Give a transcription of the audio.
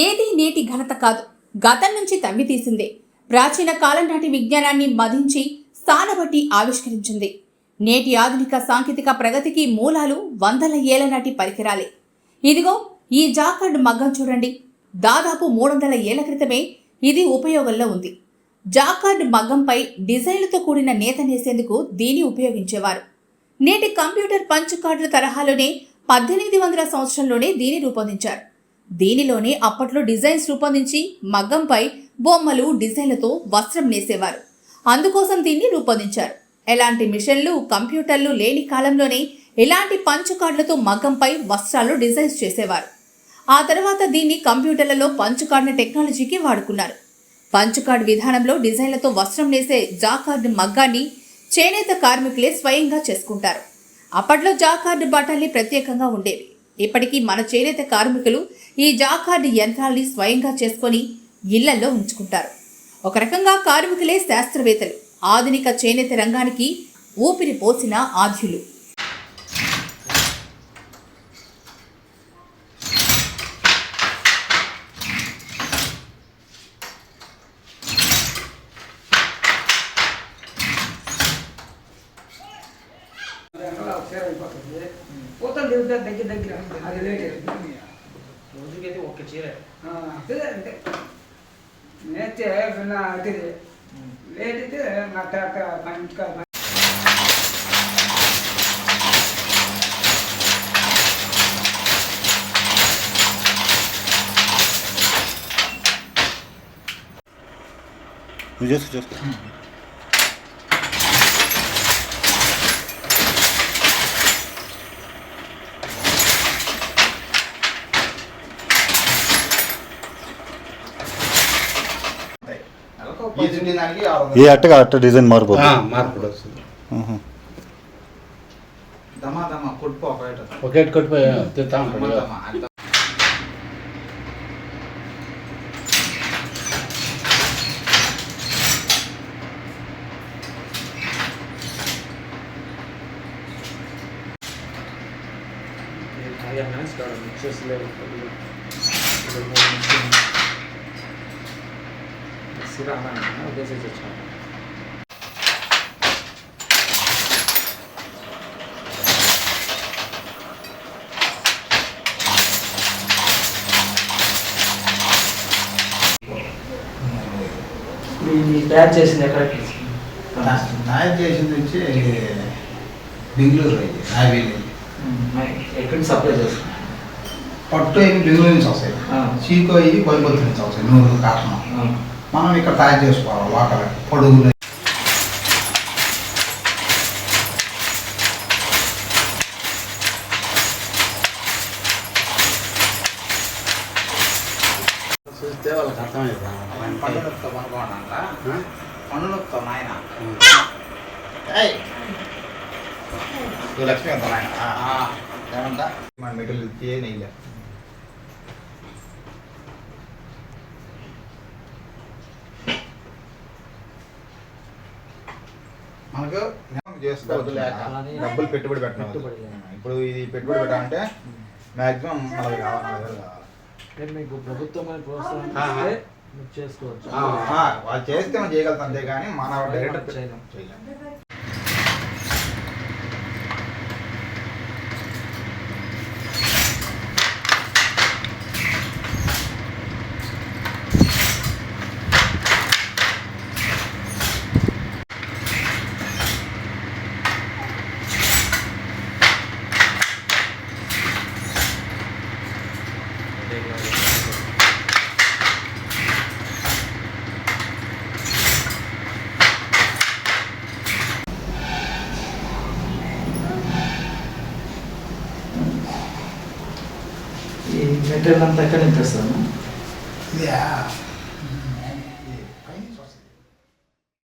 ఏది నేటి ఘనత కాదు. గతం నుంచి తవ్వి తీసిందే. ప్రాచీన కాలం నాటి విజ్ఞానాన్ని మధించి స్థానబట్టి ఆవిష్కరించింది. నేటి ఆధునిక సాంకేతిక ప్రగతికి మూలాలు వందల ఏళ్ళ నాటి పరికరాలే. ఇదిగో ఈ జాకార్డ్ మగ్గం చూడండి. దాదాపు మూడు వందల ఏళ్ళ క్రితమే ఇది ఉపయోగంలో ఉంది. జాకార్డ్ మగ్గంపై డిజైన్లతో కూడిన నేత నేసేందుకు దీన్ని ఉపయోగించేవారు. నేటి కంప్యూటర్ పంచ్ కార్డుల తరహాలోనే పద్దెనిమిది వందల సంవత్సరంలోనే దీన్ని రూపొందించారు. దీనిలోనే అప్పట్లో డిజైన్స్ రూపొందించి మగ్గంపై బొమ్మలు డిజైన్లతో వస్త్రం నేసేవారు. అందుకోసం దీన్ని రూపొందించారు. ఎలాంటి మిషన్లు కంప్యూటర్లు లేని కాలంలోనే ఎలాంటి పంచు కార్డులతో మగ్గంపై వస్త్రాలు డిజైన్స్ చేసేవారు. ఆ తర్వాత దీన్ని కంప్యూటర్లలో పంచు కార్డుల టెక్నాలజీకి వాడుకున్నారు. పంచు కార్డ్ విధానంలో డిజైన్లతో వస్త్రం నేసే జాకార్డ్ మగ్గాన్ని చేనేత కార్మికులే స్వయంగా చేసుకుంటారు. అప్పట్లో జాకార్డ్ బట్టల్ని ప్రత్యేకంగా ఉండేవి. ఇప్పటికీ మన చేనేత కార్మికులు ఈ జాకార్డ్ యంత్రాల్ని స్వయంగా చేసుకొని ఇళ్ళల్లో ఉంచుకుంటారు. ఒక రకంగా కార్మికులే శాస్త్రవేత్తలు. ఆధునిక చేనేత రంగానికి ఊపిరి పోసిన ఆద్యులు అలా ఒకసారి అయిపోతుంది పూతలు దిగుతారు దగ్గర దగ్గర అది లేట్ రోజుకైతే ఒక్క చీర అదే అంటే నేర్చే విన్న అది లేట్ అయితే నట్ట మంచిగా నువ్వు చేసుకో చేసుకో ఈ ఏ వందలు. అట్టగా అట్ట డిజైన్ మారిపోతుంది మార్పుడు వస్తుంది ఆహా. దమా దమా కొట్టుకో ఒక ఐటమ్. ఒకే కొట్టిపోయి తింటా దమా ఉంటాడు దమా. అంత ఈ తయారు చేసింది ఎక్కడ నాయక్ చేసింది వచ్చి బెంగళూరు అయ్యి నాయవేలి ఎక్కడ సప్లై చేస్తున్నా పట్టు అవి బెంగళూరు నుంచి వస్తాయి. చీకో అవి కోయంబత్తూరు నుంచి వస్తాయి నూరు కాటనం మనం ఇక్కడ తయారు చేసుకోవాలి లోకల్ పొడుగులు. చూస్తే వాళ్ళకి అర్థమైంది? పండుగతో కొనుక్కోనంట పండుగతో నాయన. లక్ష్మి అంత నాయన? ఏమంట? మన మెటీరియల్ ఇచ్చే నెయ్యి. మనకు చేసుకోవద్దు లేక. డబ్బులు పెట్టుబడి పెట్టడం ఇప్పుడు ఇది పెట్టుబడి పెట్టాలంటే మాక్సిమం నలభై కావాలి మీకు ప్రభుత్వం ప్రోత్సాహం చేసుకోవచ్చు. ఆ, వాళ్ళు చేస్తే మనం చేయగలుగుతాం అంతే కానీ మన డైరెక్ట్ చేయలేం. చేయలేం ఈ మెటీరియల్ అంతా ఎక్కడ నింపేస్తాను